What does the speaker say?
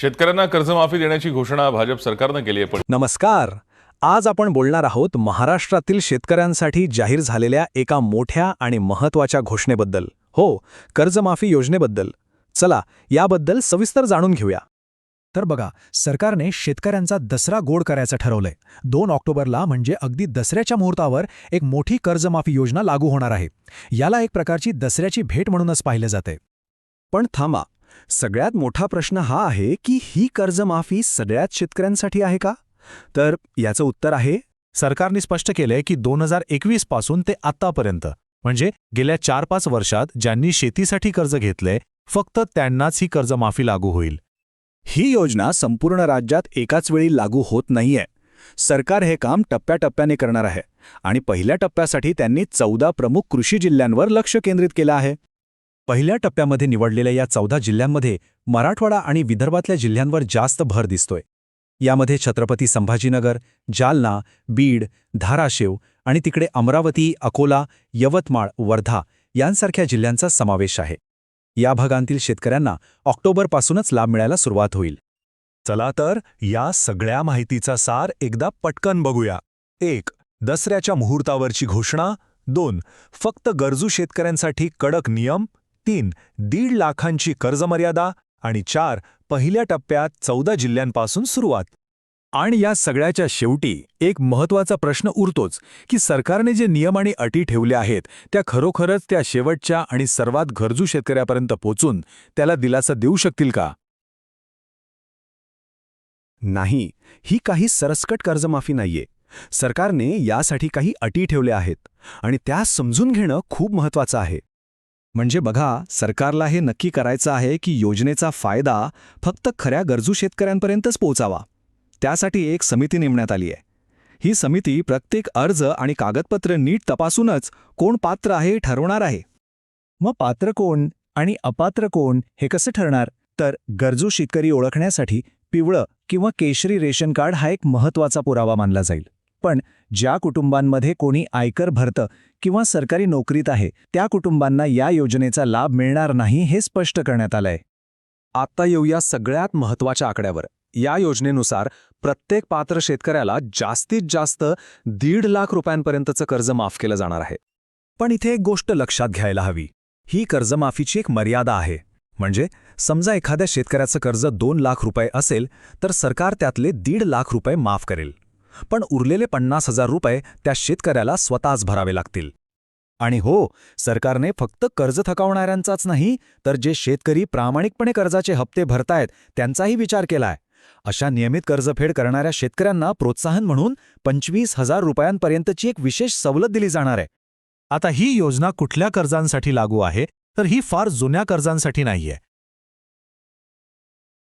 शेतकऱ्यांना कर्जमाफी देण्याची घोषणा भाजप सरकारनं केली आहे पण नमस्कार. आज आपण बोलणार आहोत महाराष्ट्रातील शेतकऱ्यांसाठी जाहीर झालेल्या एका मोठ्या आणि महत्त्वाच्या घोषणेबद्दल. हो कर्जमाफी योजनेबद्दल. चला याबद्दल सविस्तर जाणून घेऊया. तर बघा सरकारने शेतकऱ्यांचा दसरा गोड करायचं ठरवलंय. दोन ऑक्टोबरला म्हणजे अगदी दसऱ्याच्या मुहूर्तावर एक मोठी कर्जमाफी योजना लागू होणार आहे. याला एक प्रकारची दसऱ्याची भेट म्हणूनच पाहिलं जाते पण थांबा सगळ्यात मोठा प्रश्न हा आहे की ही कर्जमाफी सगळ्याच शेतकऱ्यांसाठी आहे का? तर याचं उत्तर आहे सरकारने स्पष्ट केलंय की दोन हजार एकवीसपासून ते आत्तापर्यंत म्हणजे गेल्या चार पाच वर्षात ज्यांनी शेतीसाठी कर्ज घेतलंय फक्त त्यांनाच ही कर्जमाफी लागू होईल. ही योजना संपूर्ण राज्यात एकाच वेळी लागू होत नाहीये. सरकार हे काम टप्प्याटप्प्याने करणार आहे आणि पहिल्या टप्प्यासाठी त्यांनी चौदा प्रमुख कृषी जिल्ह्यांवर लक्ष केंद्रित केलं आहे. पहिल्या टप्प्यामध्ये निवडलेल्या या चौदा जिल्ह्यांमध्ये मराठवाडा आणि विदर्भातल्या जिल्ह्यांवर जास्त भर दिसतोय. यामध्ये छत्रपती संभाजीनगर जालना बीड धाराशिव आणि तिकडे अमरावती अकोला यवतमाळ वर्धा यांसारख्या जिल्ह्यांचा समावेश आहे. या भागांतील शेतकऱ्यांना ऑक्टोबरपासूनच लाभ मिळायला सुरुवात होईल. चला तर या सगळ्या माहितीचा सार एकदा पटकन बघूया. एक दसऱ्याच्या मुहूर्तावरची घोषणा. दोन फक्त गरजू शेतकऱ्यांसाठी कडक नियम. तीन दीड लाखांची कर्जमर्यादा आणि चार पहिल्या टप्प्यात चौदा जिल्ह्यांपासून सुरुवात. आणि या सगळ्याच्या शेवटी एक महत्त्वाचा प्रश्न उरतोच की सरकारने जे नियम आणि अटी ठेवल्या आहेत त्या खरोखरच त्या शेवटच्या आणि सर्वात गरजू शेतकऱ्यापर्यंत पोचून त्याला दिलासा देऊ शकतील का? नाही ही काही सरसकट कर्जमाफी नाहीये. सरकारने यासाठी काही अटी ठेवल्या आहेत आणि त्या समजून घेणं खूप महत्त्वाचं आहे. म्हणजे बघा सरकारला हे नक्की करायचं आहे की योजनेचा फायदा फक्त खऱ्या गरजू शेतकऱ्यांपर्यंतच पोहोचावा. त्यासाठी एक समिती नेमण्यात आली आहे. ही समिती प्रत्येक अर्ज आणि कागदपत्र नीट तपासूनच कोण पात्र आहे हे ठरवणार आहे. मग पात्र कोण आणि अपात्र कोण हे कसं ठरणार? तर गरजू शेतकरी ओळखण्यासाठी पिवळं किंवा केशरी रेशन कार्ड हा एक महत्त्वाचा पुरावा मानला जाईल. पण ज्या कुटुंबांमध्ये कोणी आयकर भरतं किंवा सरकारी नोकरीत आहे त्या कुटुंबांना या योजनेचा लाभ मिळणार नाही हे स्पष्ट करण्यात आलंय. आत्ता येऊया सगळ्यात महत्त्वाच्या आकड्यावर. या योजनेनुसार प्रत्येक पात्र शेतकऱ्याला जास्तीत जास्त दीड लाख रुपयांपर्यंतचं कर्ज माफ केलं जाणार आहे. पण इथे एक गोष्ट लक्षात घ्यायला हवी. ही कर्जमाफीची एक मर्यादा आहे. म्हणजे समजा एखाद्या शेतकऱ्याचं कर्ज दोन लाख रुपये असेल तर सरकार त्यातले दीड लाख रुपये माफ करेल. पण उरलेले पन्नास हजार रुपये त्या शेतकऱ्याला स्वतःच भरावे लागतील. आणि हो सरकारने फक्त कर्ज थकावणाऱ्यांचाच नाही तर जे शेतकरी प्रामाणिकपणे कर्जाचे हप्ते भरतायत त्यांचाही विचार केलाय. अशा नियमित कर्जफेड करणाऱ्या शेतकऱ्यांना प्रोत्साहन म्हणून पंचवीस हजार रुपयांपर्यंतची एक विशेष सवलत दिली जाणार आहे. आता ही योजना कुठल्या कर्जांसाठी लागू आहे तर ही फार जुन्या कर्जांसाठी नाहीये.